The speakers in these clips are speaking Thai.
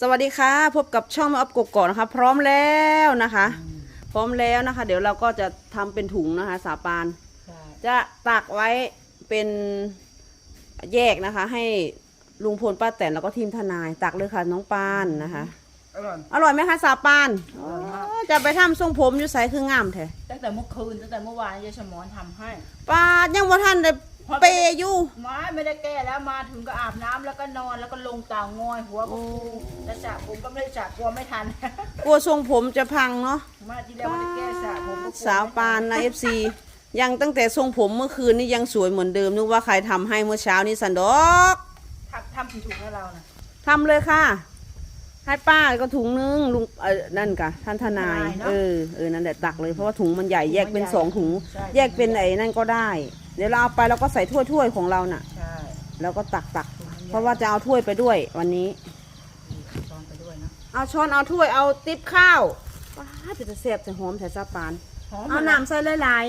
สวัสดีค่ะ พบกับช่องมาอัพกกอกนะคะ พร้อมแล้วนะคะ พร้อมแล้วนะคะ เดี๋ยวเราก็จะทำเป็นถุงนะคะ สาปานใช่จะตักไว้เป็นแยกนะคะ ให้ลุงพลป้าแตนแล้วก็ทีมทนายตักเลยค่ะน้องปานนะคะ อร่อยอร่อยไหมคะสาปานอร่อยมากโอ้จะไปทำทรงผมอยู่ใสคืองามแท้ตั้งแต่เมื่อคืนตั้งแต่เมื่อวานยายสมอนทำให้ ปาดยังว่าท่านได้ เปย์อยู่ไม่ไม่ได้แก้แล้วมาถึงก็อาบน้ำแล้วก็นอนแล้วก็ลงเต่างอยหัวก็ฟูแต่สระผมก็ไม่ได้สระกลัวไม่ทัน กลัวทรงผมจะพังเนาะมาที่แล้วไม่ได้แก้สระผมก็กลัสาวปานนะเอฟซียังตั้งแต่ทรงผมเมื่อคืนนี่ยังสวยเหมือนเดิมนึกว่าใครทำให้เมื่อเช้านี่สันดอกทำทำกี่ถุงให้เรานะทำเลยค่ะ ให้ป้าก็ถุงนึงลุงเออนั่นกะท่านทนายเออเออนั่นแหละตักเลยเพราะว่าถุงมันใหญ่แยกเป็นสองถุงใช่แยกเป็นไอ้นั่นก็ได้ เดี๋ยวเราเอาไปเราก็ใส่ถ้วยถ้วยๆของเราน่ะใช่แล้วก็ตักตักเพราะว่าจะเอาถ้วยไปด้วยวันนี้ ช้อนไปด้วยนะเอาช้อนเอาถ้วยเอาติ๊บข้าวป้าจะจะเสียบจะหอมแต่ซาปาน หอมเอาน้ำใส่หลาย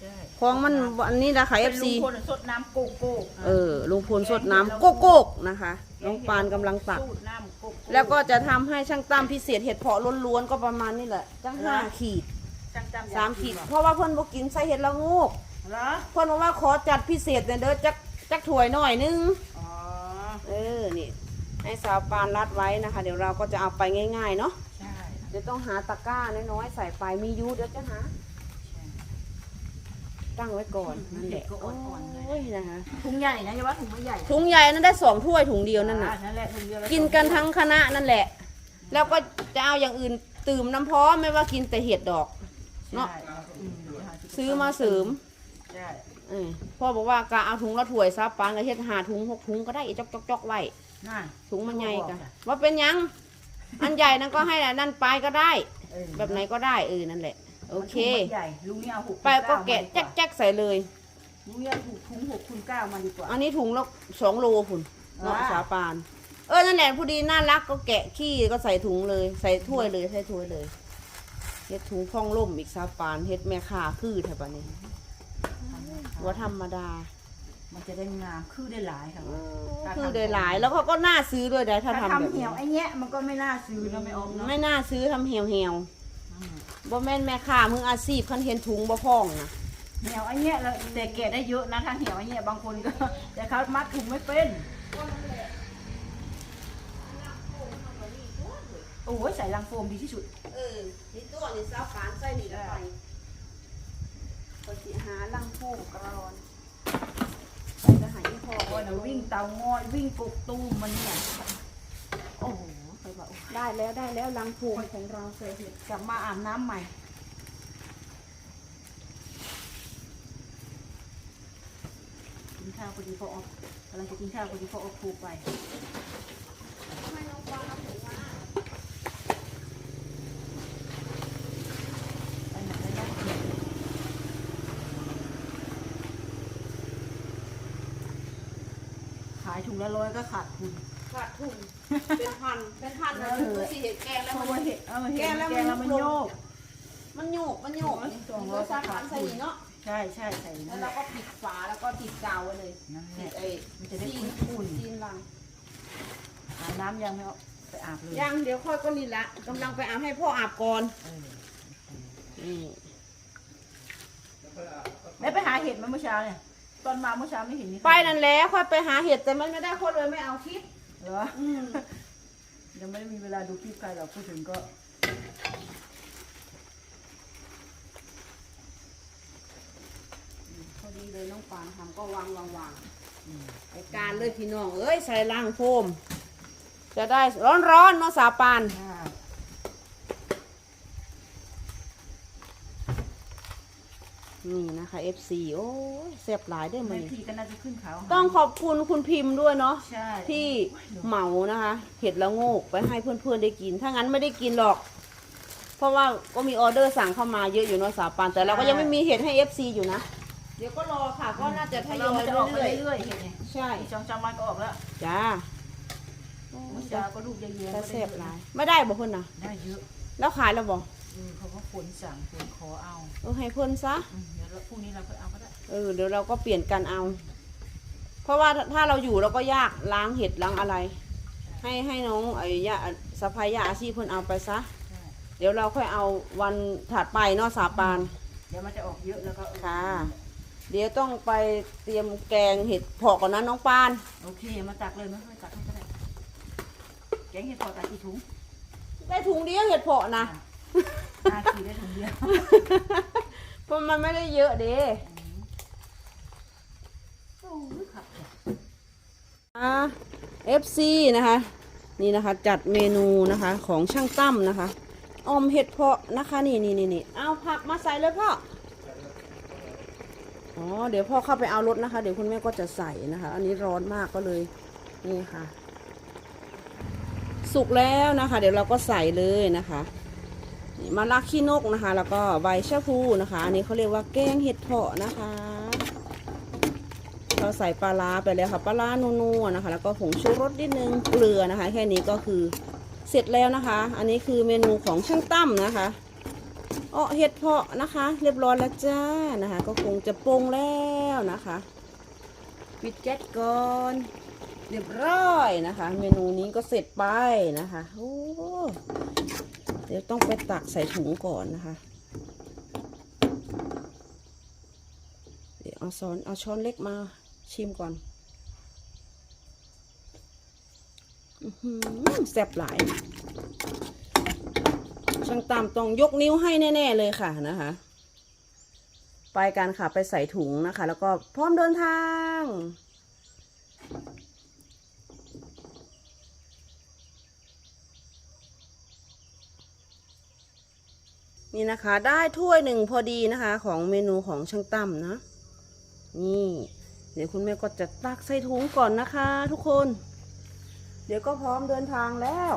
ใช่ๆของมันอันนี้นะค่ะเอเป็นฟลุซีงพลสดน้ำโกโก้เออลุงพลสดน้ำโกโก้นะคะ น้องปานกำลังตัก สูตรน้ำโกโก้แล้วก็จะทำให้ช่างตั้มพิเศษเห็ดเพาะล้วนๆก็ประมาณนี้แหละจังห้าขีดจังจำอยกสามขีดเหรอเพราะว่าเพิ่นบอกกินใส่เห็ดละโงูก เหรอเพิ่นบอกว่าขอจัดพิเศษเนี่ยเด้อจักจักถ้วยหน่อยนึงอ๋อเออนี่ให้สาวปานรัดไว้นะคะ เดี๋ยวเราก็จะเอาไปง่ายๆเนาะใช่เดี๋ยวต้องหาตะกร้าน้อยๆใส่ไปมียูเดี๋ยวจะหาใช่ตั้งไว้ก่อนนั่นแหละเห็ดก็อ่อนๆเลยโอ้ยนะคะถุงใหญ่นะอย่าว่าถุงไม่ใหญ่ถุงใหญ่นั้นได้สองถ้วยถุงเดียวนั่นน่ะอ่านั่นแหละถุงเดียวแล้วกินกันทั้งคณะนั่นแหละ แล้วก็จะเอาอย่างอื่นตื่มน้ำพร้อมไม่ว่ากินแต่เห็ดดอกเนาะใช่อืมเดี๋ยวหาที่ซื้อมาเสริม ใช่เออพ่อบอกว่ากะเอาถุงละถ้วยซับปานก็เฮ็ดหาถุงหกถุงก็ได้อีจอกจอกจอกไว้นั่นถุงมันใหญ่กะบอกจ้ะว่าเป็นหยัง อันใหญ่นั่นก็ให้นั่นไปก็ได้ เออแบบไหนก็ได้เออนั่นแหละ โอเคมันถุงมันใหญ่ลุงนี่เอาหกไปก็แกะแจ๊กแจ๊กใส่เลย ลุงนี่เอาถุงถุงหกคูณเก้ามาดีกว่า อันนี้ถุงละสองโลพุ่นเนาะอ่าสาปาน เออนั่นแหละพอดีน่ารักก็แกะขี้ก็ใส่ถุงเลย ใส่ถ้วยเลยใส่ถ้วยเลยเฮ็ดถุงพ่องล่มอีกสาปานเฮ็ดแม่ค้าคือแถวนี้ ว่าธรรมดา มันจะได้งามคือได้หลายค่ะคือได้หลายแล้วเขาก็น่าซื้อด้วยนะถ้าถ้าทำแบบทำเหี่นี้ยวไอ้เนี้ยมันก็ไม่น่าซื้อนะไม่ออกเนาะไม่น่าซื้อทำเหี่ยวเหี่ยวอืมๆบ่แม่นแม่ค้ามึงอาชีพคันเห็นถุงบ่พ่องนะเหี่ยวไอ้เนี้ยเราแต่แกะได้เยอะนะถ้าเหี่ยวไอ้เนี้ยบางคนก็ แต่เขามัดถุงไม่เป็นโอ้ยใส่ลังโฟมดีที่สุด เออนี่ตัวนี่สาวปานใส่นี่ละไป ก็สิหาลังโพกกรอนใส่จะหาอีพ่อโอ้ยนะวิ่งเตางอยวิ่งกกตูมมันเนี่ยโอ้โหไปบอกได้แล้วได้แล้วลังโพกของเราใส่เห็ดกลับมาอาบน้ำใหม่กินข้าวพอดีพอออกกำลังจะกินข้าวพอดีพอออกครูไปให้น้องปานเอาถุงมา ไปไหนไปได้ขายถุงละร้อยก็ขาดทุน ขาดทุนเป็นพันเป็นพันนะคือสิเห็ดแกงแล้วเพมัราะว่าน เห็ดเออเห็ดแกะแล้วแกมันงแล้วมันโยกมันโยกมันโยกนี่สองร้ตัอวยสาวปานใส่นี่เนาะใช่ใช่ใส่แล้นั่วนแหเราละก็ปิดฝาแล้วก็ติดกาวไว้เลยนั่นแหติดละ ไอ้มันจะได้ซีนอุ่น ซีนลังๆอาบน้ำยังไม่เอาไปอาบเลยยังเดี๋ยวค่อยก็นี่ละกำลังไปอาบให้พ่ออาบก่อนเออนี่ แล้วไปหาเห็ดมาเมื่อเช้าเนี่ย ตอนมาเมื่อเช้าไม่เห็นนี่ไปนั่นแหละค่อยไปหาเห็ดแต่มันไม่ได้คนเลยไม่เอาคลิปเหรออืมยังไม่ได้มีเวลาดูคลิปใครหรอกพูดถึงก็พอดีเลยน้องปานทำก็วางวางวางอืมไอการเลยพี่น้องเอ้ยใส่ล่างโฟม จะได้ร้อนร้อนๆเนาะสาปาน อ่า นี่นะคะ FC โอ้ยเสียบหลายได้ไหมแม่พี่ก็น่าจะขึ้นเขาต้องขอบคุณคุณพิมพ์ด้วยเนาะใช่ที่เหมานะคะเห็ดละโงกไปให้เพื่อนๆได้กิน ถ้างั้นไม่ได้กินหรอก เพราะว่าก็มีออเดอร์สั่งเข้ามาเยอะอยู่เนาะสาปานแต่เราก็ยังไม่มีเห็ดให้ FC อยู่นะเดี๋ยวก็รอค่ะก็น่าจะทยเราอยมันจะออกไปเรื่อยเรื่อยๆเห็ดเนี่ยๆใช่อีกสองสามวันก็ออกแล้วจ้าเมื่อเช้าก็ลูกเยอะๆจะก็แซ่ได้บเยอะหลานะยไม่ได้บอกเพื่อนนะได้เยอะแล้วขายแล้วบอกเออเขาก็ฝนสั่งฝนขอเอาเออให้เพื่อนซะ อืมเดี๋ยวเราพรุ่งนี้เราไปเอาก็ได้เออเดี๋ยวเราก็เปลี่ยนกันเอา เพราะว่าถ้าเราอยู่เราก็ยากล้างเห็ดล้างอะไรให้ให้ให้น้องไอ้ยาสะพายยาอาชีพเพิ่นเอาไปซะ ใช่เดี๋ยวเราค่อยเอาวันถัดไปเนาะสาปาน เดี๋ยวมันจะออกเยอะแล้วก็เออค่ะ เดี๋ยวต้องไปเตรียมแกงเห็ดเผาะก่อนนะน้องปาน โอเคมาตักเลยนะไม่ตักให้ก็ได้แกงเห็ดพอตักกี่ถุงได้ถุงเดียวเห็ดเผาะนะ ห้าขีดได้ถุงเดียวเพราะมันไม่ได้เยอะเด้โอ้ยขับเนี่ยอ่า FC นะคะ นี่นะคะ จัดเมนูนะคะของช่างตั้มนะคะออมเห็ดเผาะนะคะนี่นี่นี่นี่เอาผักมาใส่เลยพ่ออ๋อเดี๋ยวพ่อเข้าไปเอารถนะคะ เดี๋ยวคุณแม่ก็จะใส่นะคะ อันนี้ร้อนมากก็เลยนี่ค่ะ สุกแล้วนะคะ เดี๋ยวเราก็ใส่เลยนะคะนี่ มะระขี้นกนะคะ แล้วก็ใบชะพูนะคะ อันนี้เขาเรียกว่าแกงเห็ดเผาะนะคะ เราใส่ปลาร้าไปแล้วค่ะปลาร้านัวๆนะคะ แล้วก็ผงชูรสนิดนึงเกลือนะคะ แค่นี้ก็คือเสร็จแล้วนะคะ อันนี้คือเมนูของช่างตั้มนะคะอ๋อเห็ดเพาะนะคะ เรียบร้อยแล้วจ้านะคะ ก็คงจะปรุงแล้วนะคะปิดแก๊สก่อนเรียบร้อยนะคะ เมนูนี้ก็เสร็จไปนะคะโอ้ เดี๋ยวต้องไปตักใส่ถุงก่อนนะคะ เดี๋ยวเอาช้อนเอาช้อนเล็กมาชิมก่อนอแซ่บหลาย ช่างตามต้องยกนิ้วให้แน่ ๆ เลยค่ะนะคะ ไปกันค่ะไปใส่ถุงนะคะ แล้วก็พร้อมเดินทาง นี่นะคะ ได้ถ้วยหนึ่งพอดีนะคะ ของเมนูของช่างตั้มนะ นี่ เดี๋ยวคุณแม่ก็จะตักใส่ถุงก่อนนะคะ ทุกคน เดี๋ยวก็พร้อมเดินทางแล้ว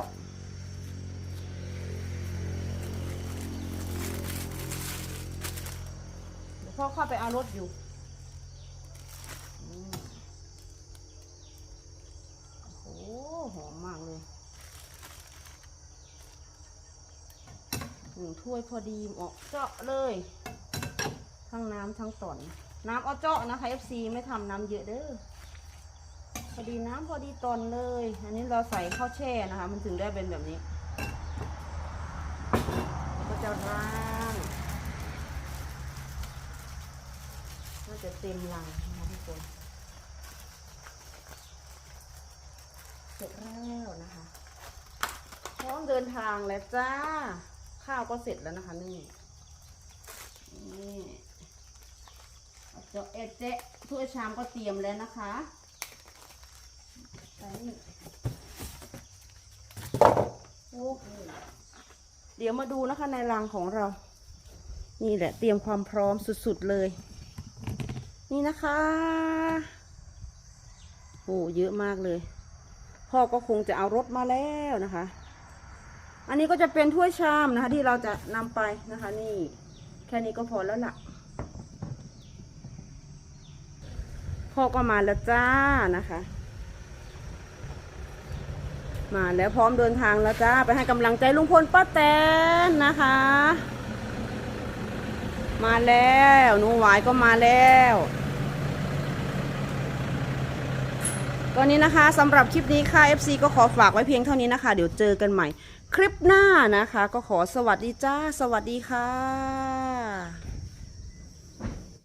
พ่อเข้าไปเอารถอยู่อืมโอ้โหหอมมากเลย หนึ่งถ้วยพอดีเหมาะเจาะเลย ทั้งน้ำทั้งตอนน้ำเอาเจาะนะคะ FC ไม่ทำน้ำเยอะเด้อพอดีน้ำพอดีตอนเลย อันนี้เราใส่ข้าวแช่นะคะ มันถึงได้เป็นแบบนี้ก็จะร่างก็จะเต็มลังนะคะทุกคนเสร็จแล้วนะคะพร้อมเดินทางแล้วจ้า ข้าวก็เสร็จแล้วนะคะนี่นี่เอาเจาเอเจ๊ถ้วยชามก็เตรียมแล้วนะคะโอ้โหเดี๋ยวมาดูนะคะในรังของเรา นี่แหละเตรียมความพร้อมสุดๆเลย นี่นะคะโอ้เยอะมากเลย พ่อก็คงจะเอารถมาแล้วนะคะ อันนี้ก็จะเป็นถ้วยชามนะคะ ที่เราจะนำไปนะคะ นี่แค่นี้ก็พอแล้วล่ะพ่อก็มาแล้วจ้านะคะ มาแล้วพร้อมเดินทางแล้วจ้าไปให้กำลังใจลุงพลป้าแตนนะคะ มาแล้วหนูหวายก็มาแล้วก็นี้นะคะสำหรับคลิปนี้ค่ะ FC ก็ขอฝากไว้เพียงเท่านี้นะคะ เดี๋ยวเจอกันใหม่ คลิปหน้านะคะ ก็ขอสวัสดีจ้า สวัสดีค่ะ